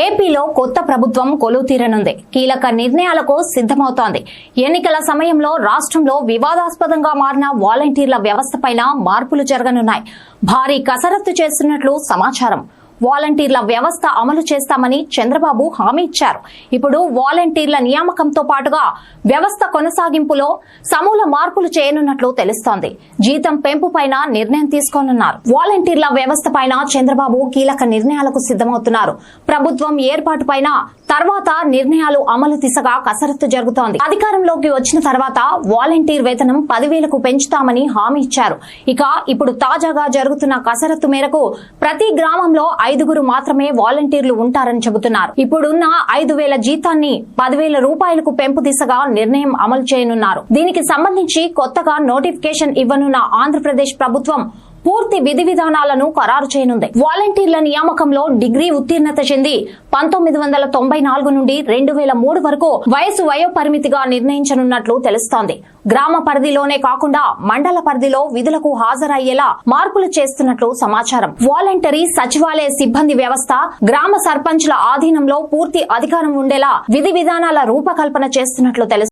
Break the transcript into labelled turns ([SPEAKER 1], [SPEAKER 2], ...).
[SPEAKER 1] ఏపీలో కొత్త ప్రభుత్వం కొలువు తీరనుంది కీలక నిర్ణయాలకు సిద్దమవుతోంది ఎన్నికల సమయంలో రాష్ట్రంలో వివాదాస్పదంగా మారిన వాలంటీర్ల వ్యవస్థపైన మార్పులు జరగనున్నాయి. భారీ కసరత్తు చేస్తున్నట్లు సమాచారం. వాలంటీర్ల వ్యవస్థ అమలు చేస్తామని చంద్రబాబు హామీ ఇచ్చారు. ఇప్పుడు వాలంటీర్ల నియామకంతో పాటుగా వ్యవస్థ కొనసాగింపులో సమూల మార్పులు చేయనున్నట్లు తెలుస్తోంది. జీతం పెంపు పైన నిర్ణయం తీసుకోనున్నారు. వాలంటీర్ల వ్యవస్థ పైన చంద్రబాబు కీలక నిర్ణయాలకు సిద్దమవుతున్నారు ప్రభుత్వం ఏర్పాటు పైన తర్వాత నిర్ణయాలు అమలు దిశగా కసరత్తు జరుగుతోంది. అధికారంలోకి వచ్చిన తర్వాత వాలంటీర్ వేతనం పదివేలకు పెంచుతామని హామీ ఇచ్చారు. ఇక ఇప్పుడు తాజాగా జరుగుతున్న కసరత్తు మేరకు ప్రతి గ్రామంలో ఐదుగురు మాత్రమే వాలంటీర్లు ఉంటారని చెబుతున్నారు. ఇప్పుడున్న ఐదు వేల జీతాన్ని పదివేల రూపాయలకు పెంపు దిశగా నిర్ణయం అమలు చేయనున్నారు. దీనికి సంబంధించి కొత్తగా నోటిఫికేషన్ ఇవ్వనున్న ఆంధ్రప్రదేశ్ ప్రభుత్వం పూర్తి విధి విధానాలను ఖరారు చేయనుంది. వాలంటీర్ల నియామకంలో డిగ్రీ ఉత్తీర్ణత చెంది పంతొమ్మిది వందల తొంభై నాలుగు నుండి రెండు వేల మూడు వరకు వయసు వయో పరిమితిగా నిర్ణయించనున్నట్లు తెలుస్తోంది. గ్రామ పరిధిలోనే కాకుండా మండల పరిధిలో విధులకు హాజరయ్యేలా మార్పులు చేస్తున్నట్లు సమాచారం. వాలంటరీ సచివాలయ సిబ్బంది వ్యవస్థ గ్రామ సర్పంచ్ల ఆధీనంలో పూర్తి అధికారం ఉండేలా విధి విధానాల రూపకల్పన చేస్తున్నట్లు తెలుసు